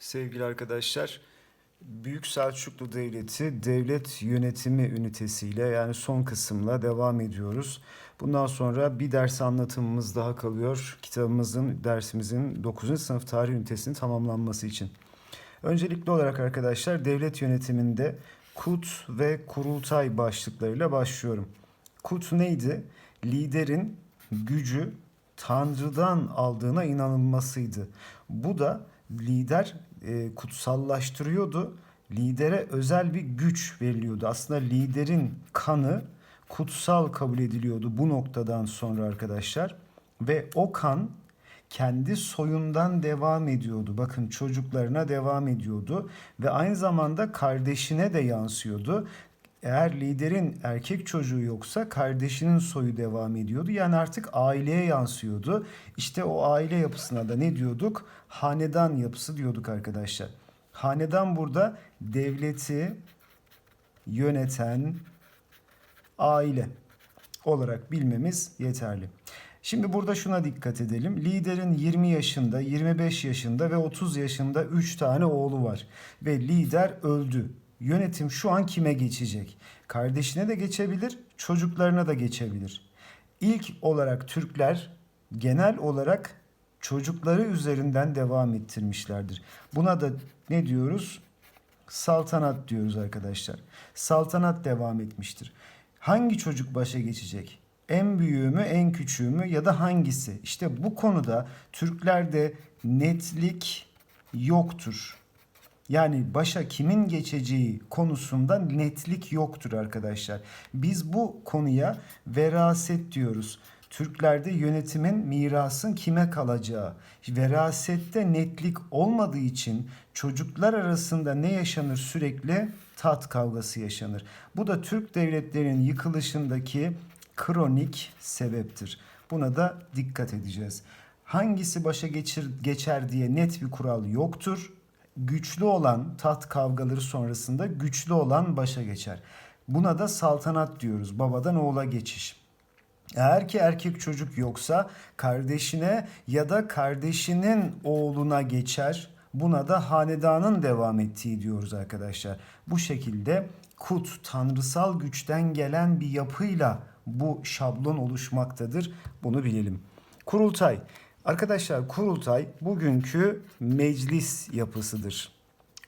sevgili arkadaşlar. Büyük Selçuklu Devleti devlet yönetimi ünitesiyle yani son kısımla devam ediyoruz. Bundan sonra bir ders anlatımımız daha kalıyor. Kitabımızın, dersimizin 9. sınıf tarih ünitesinin tamamlanması için. Öncelikli olarak arkadaşlar devlet yönetiminde kut ve kurultay başlıklarıyla başlıyorum. Kut neydi? Liderin gücü Tanrı'dan aldığına inanılmasıydı. Bu da lider e, kutsallaştırıyordu. Lidere özel bir güç veriliyordu. Aslında liderin kanı kutsal kabul ediliyordu bu noktadan sonra arkadaşlar. Ve o kan kendi soyundan devam ediyordu. Bakın çocuklarına devam ediyordu ve aynı zamanda kardeşine de yansıyordu. Eğer liderin erkek çocuğu yoksa kardeşinin soyu devam ediyordu. Yani artık aileye yansıyordu. İşte o aile yapısına da ne diyorduk? Hanedan yapısı diyorduk arkadaşlar. Hanedan burada devleti yöneten aile olarak bilmemiz yeterli. Şimdi burada şuna dikkat edelim. Liderin 20 yaşında, 25 yaşında ve 30 yaşında 3 tane oğlu var. Ve lider öldü. Yönetim şu an kime geçecek? Kardeşine de geçebilir, çocuklarına da geçebilir. İlk olarak Türkler genel olarak çocukları üzerinden devam ettirmişlerdir. Buna da ne diyoruz? Saltanat diyoruz arkadaşlar. Saltanat devam etmiştir. Hangi çocuk başa geçecek? En büyüğü mü, en küçüğü mü ya da hangisi? İşte bu konuda Türklerde netlik yoktur. Yani başa kimin geçeceği konusunda netlik yoktur arkadaşlar. Biz bu konuya veraset diyoruz. Türklerde yönetimin mirasın kime kalacağı, verasette netlik olmadığı için çocuklar arasında ne yaşanır sürekli? Tat kavgası yaşanır. Bu da Türk devletlerinin yıkılışındaki kronik sebeptir. Buna da dikkat edeceğiz. Hangisi başa geçir, geçer diye net bir kural yoktur. Güçlü olan tat kavgaları sonrasında güçlü olan başa geçer. Buna da saltanat diyoruz. Babadan oğula geçiş. Eğer ki erkek çocuk yoksa kardeşine ya da kardeşinin oğluna geçer. Buna da hanedanın devam ettiği diyoruz arkadaşlar. Bu şekilde kut tanrısal güçten gelen bir yapıyla bu şablon oluşmaktadır. Bunu bilelim. Kurultay. Arkadaşlar kurultay bugünkü meclis yapısıdır.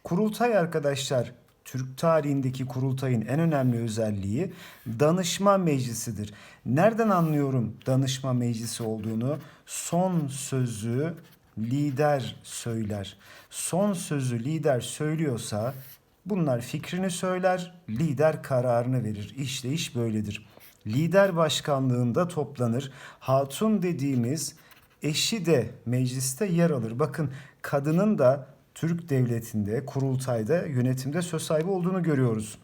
Kurultay arkadaşlar Türk tarihindeki kurultayın en önemli özelliği danışma meclisidir. Nereden anlıyorum danışma meclisi olduğunu? Son sözü lider söyler. Son sözü lider söylüyorsa bunlar fikrini söyler, lider kararını verir. İşte iş böyledir. Lider başkanlığında toplanır. Hatun dediğimiz eşi de mecliste yer alır. Bakın kadının da Türk devletinde, kurultayda, yönetimde söz sahibi olduğunu görüyoruz.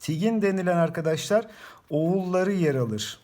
Tigin denilen arkadaşlar oğulları yer alır.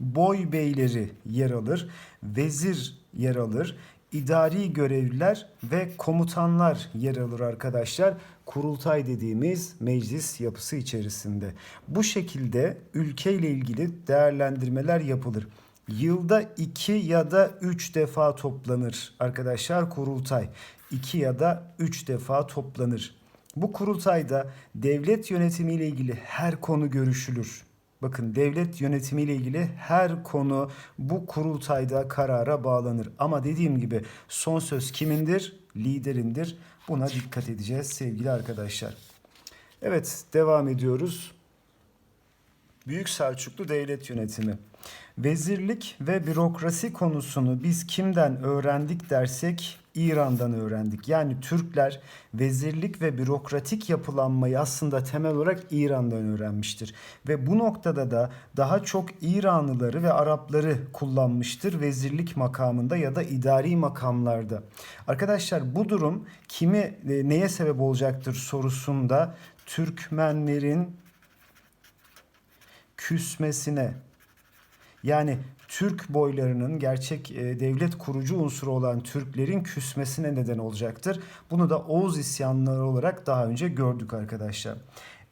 Boy beyleri yer alır. Vezir yer alır. idari görevliler ve komutanlar yer alır arkadaşlar. Kurultay dediğimiz meclis yapısı içerisinde. Bu şekilde ülkeyle ilgili değerlendirmeler yapılır. Yılda iki ya da üç defa toplanır arkadaşlar kurultay. İki ya da üç defa toplanır. Bu kurultayda devlet yönetimiyle ilgili her konu görüşülür. Bakın devlet yönetimiyle ilgili her konu bu kurultayda karara bağlanır. Ama dediğim gibi son söz kimindir? Liderindir. Buna dikkat edeceğiz sevgili arkadaşlar. Evet devam ediyoruz. Büyük Selçuklu Devlet Yönetimi. Vezirlik ve bürokrasi konusunu biz kimden öğrendik dersek İran'dan öğrendik. Yani Türkler vezirlik ve bürokratik yapılanmayı aslında temel olarak İran'dan öğrenmiştir. Ve bu noktada da daha çok İranlıları ve Arapları kullanmıştır vezirlik makamında ya da idari makamlarda. Arkadaşlar bu durum kimi e, neye sebep olacaktır sorusunda Türkmenlerin küsmesine yani Türk boylarının gerçek e, devlet kurucu unsuru olan Türklerin küsmesine neden olacaktır. Bunu da Oğuz isyanları olarak daha önce gördük arkadaşlar.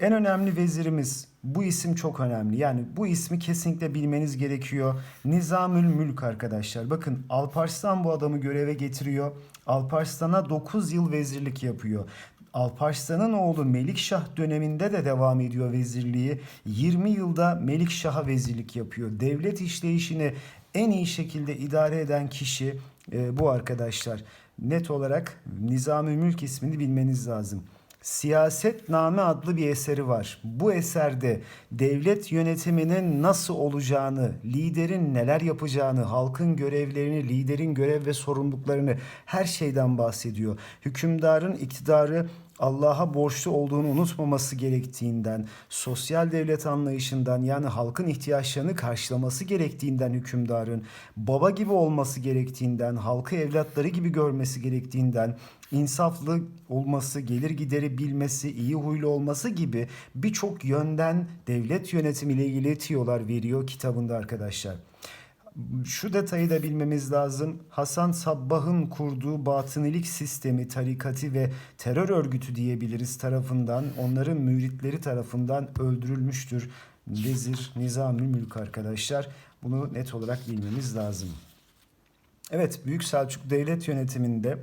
En önemli vezirimiz bu isim çok önemli. Yani bu ismi kesinlikle bilmeniz gerekiyor. Nizamül Mülk arkadaşlar. Bakın Alparslan bu adamı göreve getiriyor. Alparslan'a 9 yıl vezirlik yapıyor. Alparslan'ın oğlu Melikşah döneminde de devam ediyor vezirliği. 20 yılda Melikşah'a vezirlik yapıyor. Devlet işleyişini en iyi şekilde idare eden kişi e, bu arkadaşlar. Net olarak Nizami Mülk ismini bilmeniz lazım. Siyasetname adlı bir eseri var. Bu eserde devlet yönetiminin nasıl olacağını, liderin neler yapacağını, halkın görevlerini, liderin görev ve sorumluluklarını her şeyden bahsediyor. Hükümdarın iktidarı Allah'a borçlu olduğunu unutmaması gerektiğinden, sosyal devlet anlayışından yani halkın ihtiyaçlarını karşılaması gerektiğinden hükümdarın, baba gibi olması gerektiğinden, halkı evlatları gibi görmesi gerektiğinden, insaflı olması, gelir gideri bilmesi, iyi huylu olması gibi birçok yönden devlet yönetimiyle ilgili tiyolar veriyor kitabında arkadaşlar. Şu detayı da bilmemiz lazım. Hasan Sabbah'ın kurduğu batınilik sistemi, tarikati ve terör örgütü diyebiliriz tarafından, onların müritleri tarafından öldürülmüştür. Vezir Nizami Mülk arkadaşlar. Bunu net olarak bilmemiz lazım. Evet, Büyük Selçuk Devlet yönetiminde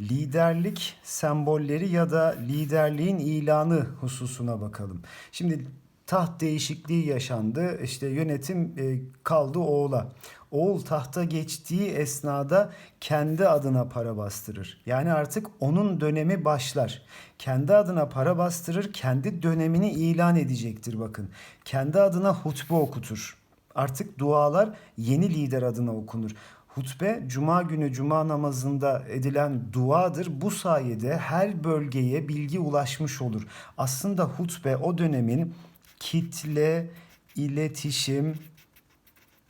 liderlik sembolleri ya da liderliğin ilanı hususuna bakalım. Şimdi taht değişikliği yaşandı. İşte yönetim e, kaldı oğula. Oğul tahta geçtiği esnada kendi adına para bastırır. Yani artık onun dönemi başlar. Kendi adına para bastırır, kendi dönemini ilan edecektir bakın. Kendi adına hutbe okutur. Artık dualar yeni lider adına okunur. Hutbe cuma günü cuma namazında edilen duadır. Bu sayede her bölgeye bilgi ulaşmış olur. Aslında hutbe o dönemin kitle iletişim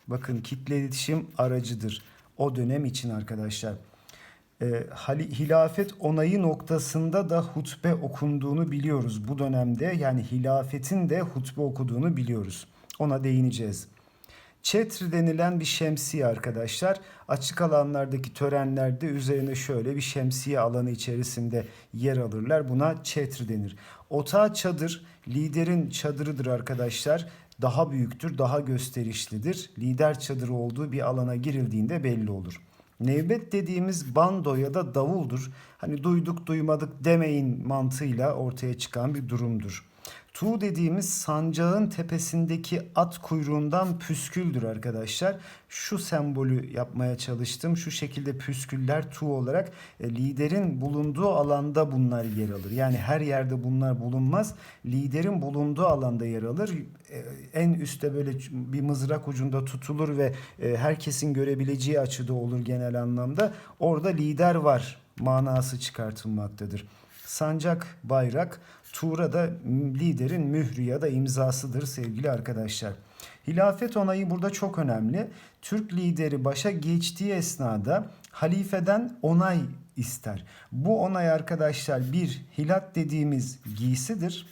bakın kitle iletişim aracıdır. O dönem için arkadaşlar. E, hilafet onayı noktasında da hutbe okunduğunu biliyoruz bu dönemde. Yani hilafetin de hutbe okuduğunu biliyoruz. Ona değineceğiz. Çetri denilen bir şemsiye arkadaşlar. Açık alanlardaki törenlerde üzerine şöyle bir şemsiye alanı içerisinde yer alırlar. Buna çetri denir. Otağı çadır liderin çadırıdır arkadaşlar. Daha büyüktür, daha gösterişlidir. Lider çadırı olduğu bir alana girildiğinde belli olur. Nevbet dediğimiz bando ya da davuldur. Hani duyduk duymadık demeyin mantığıyla ortaya çıkan bir durumdur. Tu dediğimiz sancağın tepesindeki at kuyruğundan püsküldür arkadaşlar. Şu sembolü yapmaya çalıştım. Şu şekilde püsküller tu olarak e, liderin bulunduğu alanda bunlar yer alır. Yani her yerde bunlar bulunmaz. Liderin bulunduğu alanda yer alır. E, en üstte böyle bir mızrak ucunda tutulur ve e, herkesin görebileceği açıda olur genel anlamda. Orada lider var manası çıkartılmaktadır. Sancak, bayrak, Tuğra da liderin mührü ya da imzasıdır sevgili arkadaşlar. Hilafet onayı burada çok önemli. Türk lideri başa geçtiği esnada halifeden onay ister. Bu onay arkadaşlar bir hilat dediğimiz giysidir.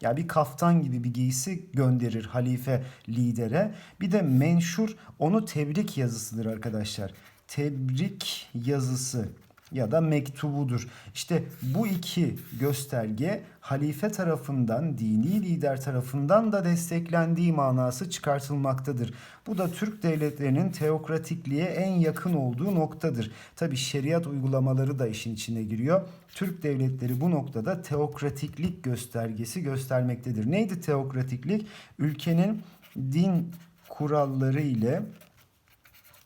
Ya yani bir kaftan gibi bir giysi gönderir halife lidere. Bir de menşur onu tebrik yazısıdır arkadaşlar. Tebrik yazısı ya da mektubudur. İşte bu iki gösterge halife tarafından, dini lider tarafından da desteklendiği manası çıkartılmaktadır. Bu da Türk devletlerinin teokratikliğe en yakın olduğu noktadır. Tabi şeriat uygulamaları da işin içine giriyor. Türk devletleri bu noktada teokratiklik göstergesi göstermektedir. Neydi teokratiklik? Ülkenin din kuralları ile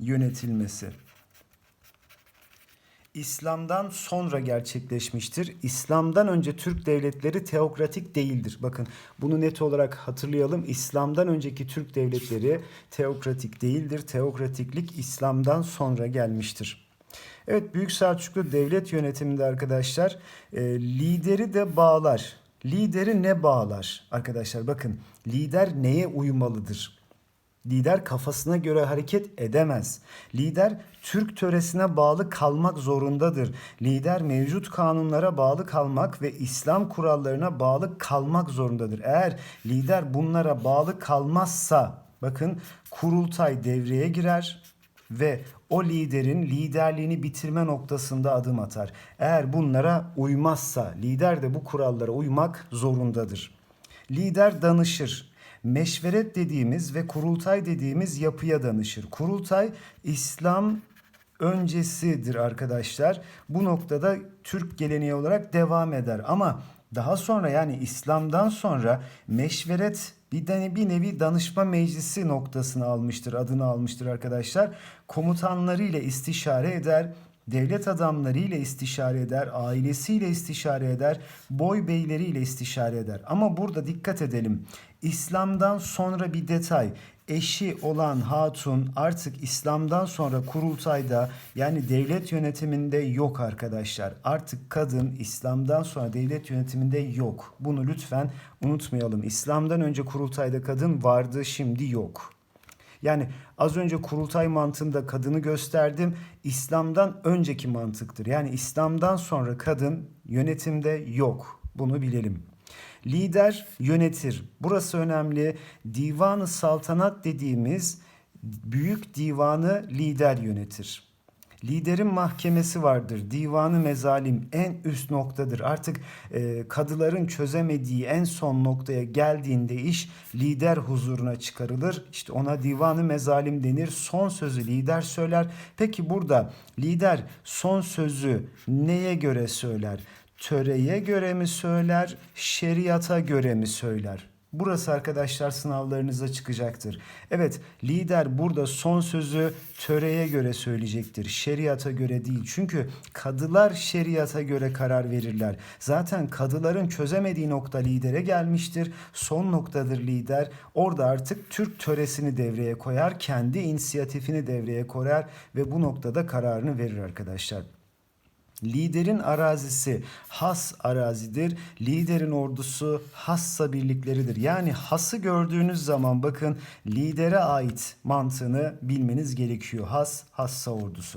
yönetilmesi. İslam'dan sonra gerçekleşmiştir. İslam'dan önce Türk devletleri teokratik değildir. Bakın bunu net olarak hatırlayalım. İslam'dan önceki Türk devletleri teokratik değildir. Teokratiklik İslam'dan sonra gelmiştir. Evet Büyük Selçuklu devlet yönetiminde arkadaşlar e, lideri de bağlar. Lideri ne bağlar? Arkadaşlar bakın lider neye uymalıdır? Lider kafasına göre hareket edemez. Lider Türk töresine bağlı kalmak zorundadır. Lider mevcut kanunlara bağlı kalmak ve İslam kurallarına bağlı kalmak zorundadır. Eğer lider bunlara bağlı kalmazsa bakın kurultay devreye girer ve o liderin liderliğini bitirme noktasında adım atar. Eğer bunlara uymazsa lider de bu kurallara uymak zorundadır. Lider danışır meşveret dediğimiz ve kurultay dediğimiz yapıya danışır. Kurultay İslam öncesidir arkadaşlar. Bu noktada Türk geleneği olarak devam eder ama daha sonra yani İslam'dan sonra meşveret bir, de, bir nevi danışma meclisi noktasını almıştır, adını almıştır arkadaşlar. Komutanlarıyla istişare eder, devlet adamlarıyla istişare eder, ailesiyle istişare eder, boy beyleriyle istişare eder. Ama burada dikkat edelim. İslam'dan sonra bir detay. Eşi olan hatun artık İslam'dan sonra kurultayda yani devlet yönetiminde yok arkadaşlar. Artık kadın İslam'dan sonra devlet yönetiminde yok. Bunu lütfen unutmayalım. İslam'dan önce kurultayda kadın vardı, şimdi yok. Yani az önce kurultay mantığında kadını gösterdim. İslam'dan önceki mantıktır. Yani İslam'dan sonra kadın yönetimde yok. Bunu bilelim. Lider yönetir. Burası önemli. Divanı saltanat dediğimiz büyük divanı lider yönetir. Liderin mahkemesi vardır. Divanı mezalim en üst noktadır. Artık e, kadıların çözemediği en son noktaya geldiğinde iş lider huzuruna çıkarılır. İşte ona divanı mezalim denir. Son sözü lider söyler. Peki burada lider son sözü neye göre söyler? Töreye göre mi söyler, şeriata göre mi söyler? Burası arkadaşlar sınavlarınıza çıkacaktır. Evet lider burada son sözü töreye göre söyleyecektir. Şeriata göre değil. Çünkü kadılar şeriata göre karar verirler. Zaten kadıların çözemediği nokta lidere gelmiştir. Son noktadır lider. Orada artık Türk töresini devreye koyar. Kendi inisiyatifini devreye koyar ve bu noktada kararını verir arkadaşlar. Liderin arazisi has arazidir. Liderin ordusu hassa birlikleridir. Yani hası gördüğünüz zaman bakın lidere ait mantığını bilmeniz gerekiyor. Has, hassa ordusu.